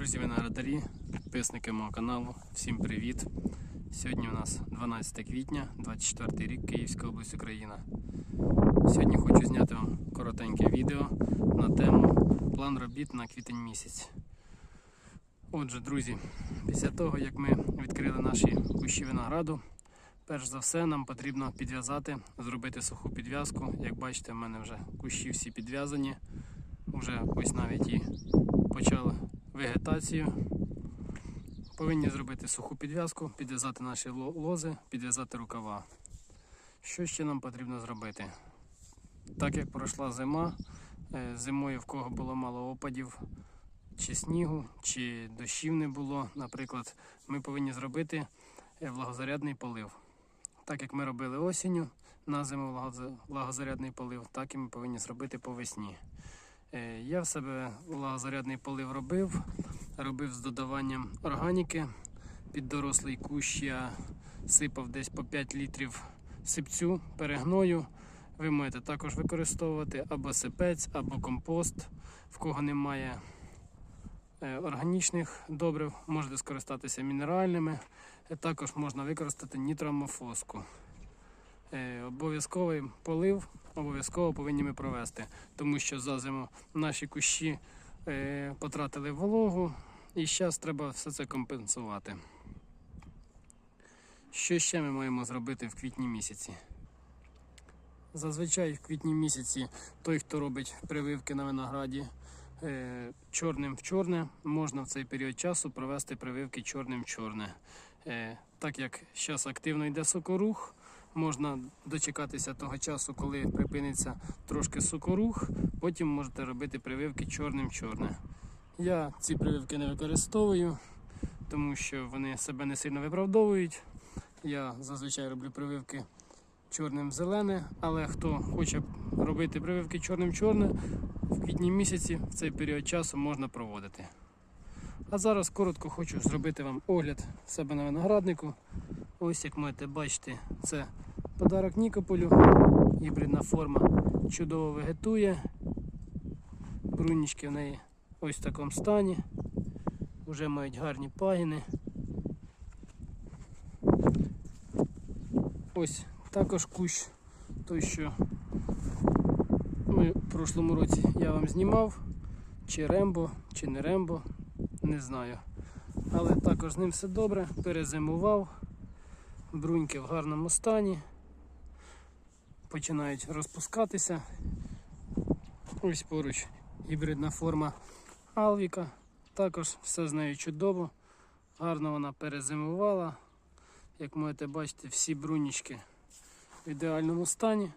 Друзі виноградарі, підписники мого каналу, всім привіт! Сьогодні у нас 12 квітня, 24 рік, Київська область, Україна. Сьогодні хочу зняти вам коротеньке відео на тему план робіт на квітень місяць. Отже, друзі, після того як ми відкрили наші кущі винограду, перш за все нам потрібно підв'язати, зробити суху підв'язку. Як бачите, в мене вже кущі всі підв'язані. Вже ось навіть і почали вегетацію. Повинні зробити суху підв'язку, підв'язати наші лози, підв'язати рукава. Що ще нам потрібно зробити? Так як пройшла зима, е, зимою в кого було мало опадів, чи снігу, чи дощів не було, наприклад, ми повинні зробити е, влагозарядний полив. Так як ми робили осінню на зиму влагоз- влагозарядний полив, так і ми повинні зробити по весні. Е, Я в себе влагозарядний полив робив, робив з додаванням органіки. Під дорослий кущ я сипав десь по 5 літрів сипцю, перегною. Ви можете також використовувати або сипець, або компост. В кого немає е, органічних добрив, можете скористатися мінеральними. Е, Також можна використати нітромофоску. Е, Обов'язковий полив обов'язково повинні ми провести, тому що за зиму наші кущі е, потратили вологу, і зараз треба все це компенсувати. Що ще ми маємо зробити в квітні місяці? Зазвичай в квітні місяці той, хто робить прививки на винограді е, чорним в чорне, можна в цей період часу провести прививки чорним в чорне. Так як зараз активно йде сокорух, можна дочекатися того часу, коли припиниться трошки сокорух, потім можете робити прививки чорним-чорне. Я ці прививки не використовую, тому що вони себе не сильно виправдовують. Я зазвичай роблю прививки чорним-зелене, але хто хоче робити прививки чорним-чорне, в квітні місяці в цей період часу можна проводити. А зараз коротко хочу зробити вам огляд себе на винограднику. Ось як можете бачити, це подарок Нікополю. Гібридна форма чудово вегетує. Брунічки в неї ось в такому стані. Вже мають гарні пагіни. Ось також кущ той, що ми в прошлому році я вам знімав. Чи рембо, чи не рембо, не знаю. Але також з ним все добре, перезимував. Бруньки в гарному стані. Починають розпускатися. Ось поруч гібридна форма Алвіка. Також все з нею чудово. Гарно вона перезимувала. Як можете бачити, всі брунічки в ідеальному стані.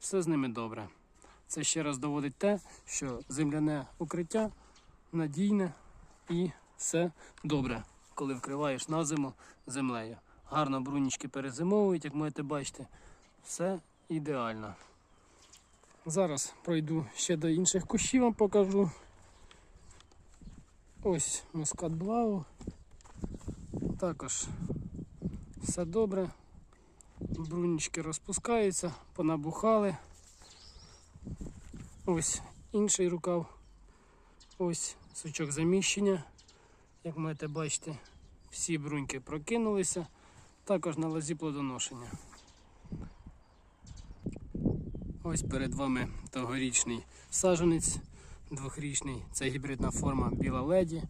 Все з ними добре. Це ще раз доводить те, що земляне укриття надійне і все добре, коли вкриваєш на зиму землею. Гарно брунічки перезимовують, як можете бачити, все ідеально. Зараз пройду ще до інших кущів, вам покажу. Ось мускат блау. Також все добре. Брунічки розпускаються, понабухали. Ось інший рукав. Ось сучок заміщення. Як можете бачити, всі бруньки прокинулися. Також на лозі плодоношення. Ось перед вами тогорічний саджанець, двохрічний. Це гібридна форма біла леді.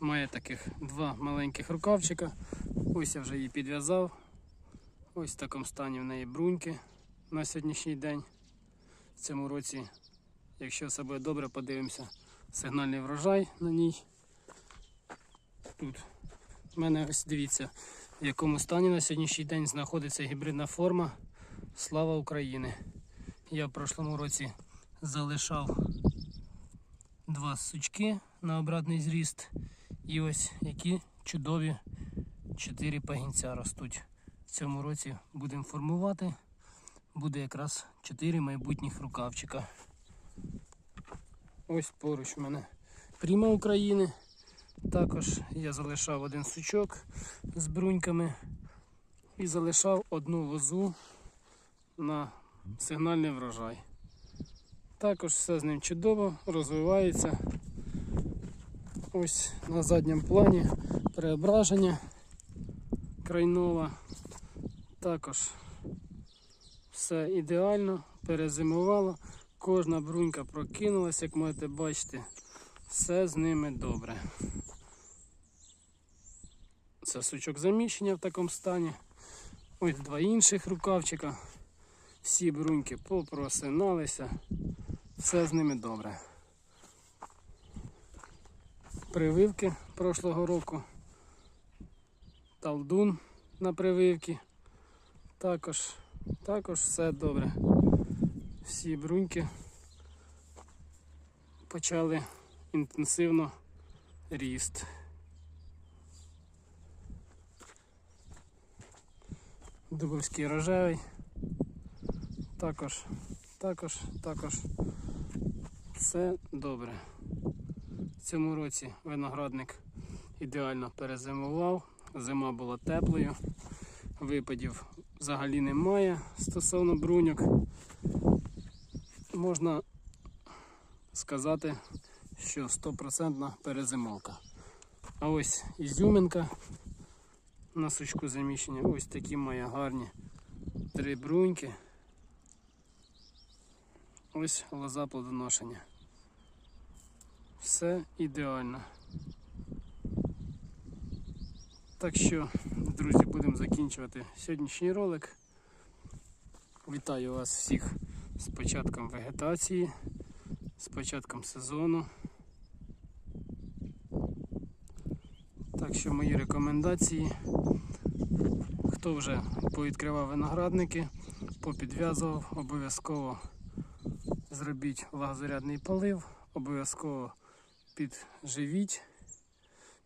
Має таких два маленьких рукавчика. Ось я вже її підв'язав. Ось в такому стані в неї бруньки на сьогоднішній день. В цьому році, якщо все буде добре, подивимося сигнальний врожай на ній. Тут в мене ось дивіться, в якому стані на сьогоднішній день знаходиться гібридна форма Слава України. Я в прошлому році залишав два сучки на обратний зріст. І ось які чудові чотири пагінця ростуть. В цьому році будемо формувати. Буде якраз чотири майбутніх рукавчика. Ось поруч у мене пріма України. Також я залишав один сучок з бруньками і залишав одну лозу на сигнальний врожай. Також все з ним чудово розвивається. Ось на задньому плані преображення крайнова. Також все ідеально, перезимувало. Кожна брунька прокинулась, як можете бачити, все з ними добре. Це сучок заміщення в такому стані. Ось два інших рукавчика. Всі бруньки попросиналися. Все з ними добре. Прививки прошлого року. Талдун на прививки. Також, також все добре. Всі бруньки почали інтенсивно ріст. Дубовський рожевий. Також, також, також все добре. В цьому році виноградник ідеально перезимував, зима була теплою, випадів взагалі немає стосовно бруньок. Можна сказати, що стопроцентна перезимовка. А ось ізюминка на сучку заміщення. Ось такі мої гарні три бруньки. Ось лоза плодоношення. Все ідеально. Так що, друзі, будемо закінчувати сьогоднішній ролик. Вітаю вас всіх з початком вегетації, з початком сезону. Так що мої рекомендації. Хто вже повідкривав виноградники, попідв'язував, обов'язково зробіть влагозарядний полив, обов'язково підживіть,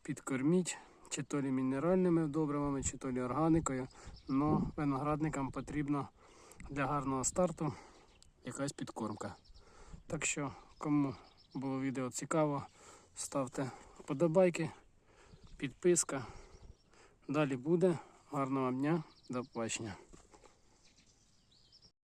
підкорміть, чи то лі мінеральними добривами, чи то лі органікою. Но виноградникам потрібно для гарного старту якась підкормка. Так що, кому було відео цікаво, ставте вподобайки, підписка. Далі буде. Гарного дня, до побачення.